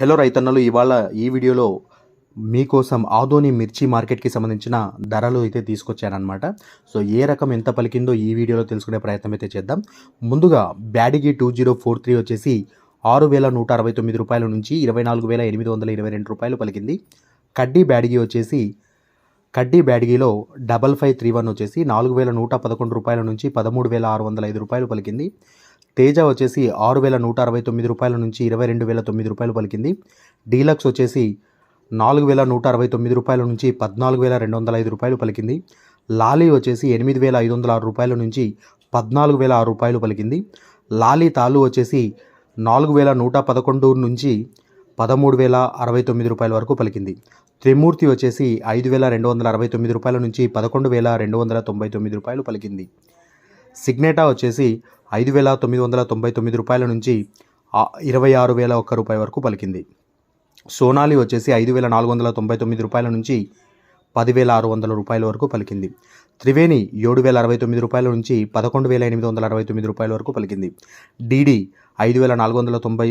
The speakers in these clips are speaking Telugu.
హలో రైతన్నలు ఇవాళ ఈ వీడియోలో మీకోసం ఆదోని మిర్చి మార్కెట్కి సంబంధించిన ధరలు అయితే తీసుకొచ్చానమాట సో ఏ రకం ఎంత పలికిందో ఈ వీడియోలో తెలుసుకునే ప్రయత్నం అయితే చేద్దాం. ముందుగా Byadgi two zero four three వచ్చేసి ఆరు వేల నూట అరవై తొమ్మిది రూపాయల నుంచి ఇరవై నాలుగు వేల ఎనిమిది వందల ఇరవై రెండు రూపాయలు పలికింది. కడ్డీ బ్యాడిగి వచ్చేసి కడ్డీ బ్యాడిగిలో డబల్ ఫైవ్ త్రీ వన్ వచ్చేసి నాలుగు వేల నూట పదకొండు రూపాయల నుంచి పదమూడు వేల ఆరు వందల ఐదు రూపాయలు పలికింది. తేజ వచ్చేసి ఆరు వేల నూట అరవై తొమ్మిది రూపాయల నుంచి ఇరవై రెండు వేల తొమ్మిది రూపాయలు పలికింది. డీలక్స్ వచ్చేసి నాలుగు వేల నూట అరవై తొమ్మిది రూపాయల నుంచి పద్నాలుగు వేల రెండు వందల ఐదు రూపాయలు పలికింది. లాలీ వచ్చేసి ఎనిమిది వేల ఐదు వందల ఆరు రూపాయల నుంచి పద్నాలుగు వేల ఆరు రూపాయలు పలికింది. లాలీ తాలు వచ్చేసి నాలుగు వేల నూట పదకొండు నుంచి పదమూడు వేల అరవై తొమ్మిది రూపాయల వరకు పలికింది. త్రిమూర్తి వచ్చేసి ఐదు వేల రెండు వందల అరవై తొమ్మిది రూపాయల నుంచి పదకొండు వేల రెండు వందల తొంభై తొమ్మిది రూపాయలు పలికింది. సిగ్నేటా వచ్చేసి ఐదు వేల తొమ్మిది వందల తొంభై తొమ్మిది రూపాయల నుంచి ఇరవై ఆరు వేల ఒక్క రూపాయి వరకు పలికింది. సోనాలి వచ్చేసి ఐదు వేల నాలుగు వందల తొంభై తొమ్మిది రూపాయల నుంచి పదివేల ఆరు వందల రూపాయల వరకు పలికింది. త్రివేణి ఏడు వేల అరవై తొమ్మిది రూపాయల నుంచి పదకొండు వేల ఎనిమిది వందల అరవై తొమ్మిది రూపాయల వరకు పలికింది. డీడీ ఐదు వేల నాలుగు వందల తొంభై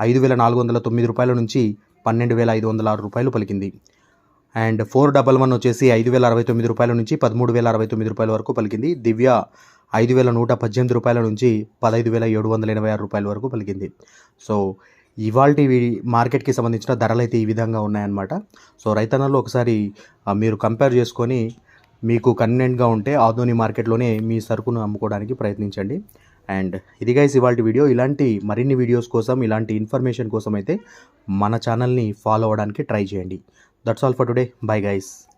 ఐదు వేల నాలుగు వందల తొమ్మిది రూపాయల నుంచి పన్నెండు వేల ఐదు వందల ఆరు రూపాయలు పలికింది. అండ్ ఫోర్ డబల్ వన్ వచ్చేసి ఐదు వేల అరవై తొమ్మిది రూపాయల నుంచి పదమూడు వేల అరవై తొమ్మిది రూపాయల వరకు పలికింది. దివ్య ఐదు వేల నూట పద్దెనిమిది రూపాయల నుంచి పదహైదు వేల ఏడు వందల ఎనభై ఆరు రూపాయల వరకు పలికింది. సో ఇవాళ మార్కెట్కి సంబంధించిన ధరలు అయితే ఈ విధంగా ఉన్నాయన్నమాట. సో రైతన్నలు ఒకసారి మీరు కంపేర్ చేసుకొని మీకు కన్వీనియంట్గా ఉంటే ఆదోని మార్కెట్లోనే మీ సరుకును అమ్ముకోవడానికి ప్రయత్నించండి. అండ్ ఇది గైస్ ఇవాళ వీడియో. ఇలాంటి మరిన్ని వీడియోస్ కోసం ఇలాంటి ఇన్ఫర్మేషన్ కోసం అయితే మన ఛానల్ని ఫాలో అవ్వడానికి ట్రై చేయండి. That's all for today. Bye guys.